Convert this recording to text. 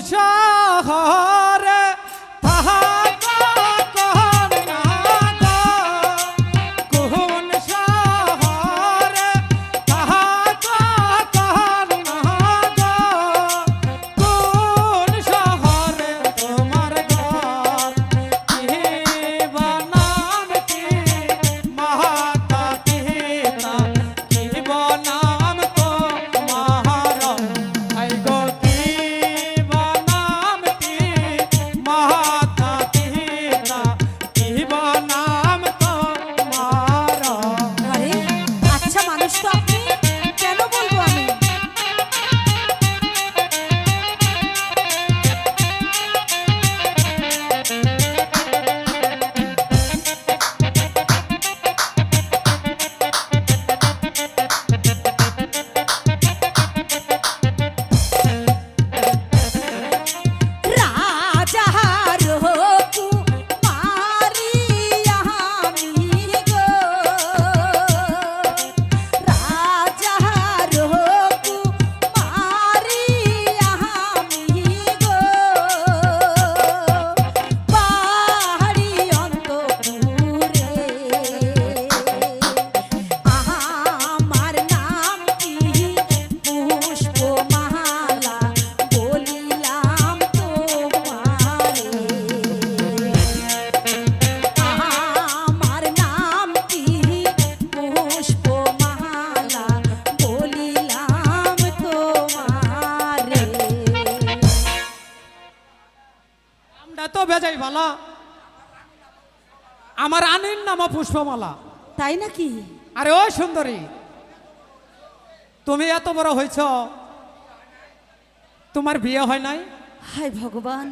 শাহ এত বেজাই বালা। আমার আনির নামা পুষ্পমালা। তাই নাকি? আরে ও সুন্দরী। তুমি এত বড় হয়েছ। তোমার বিয়ে হয় নাই? হায় ভগবান।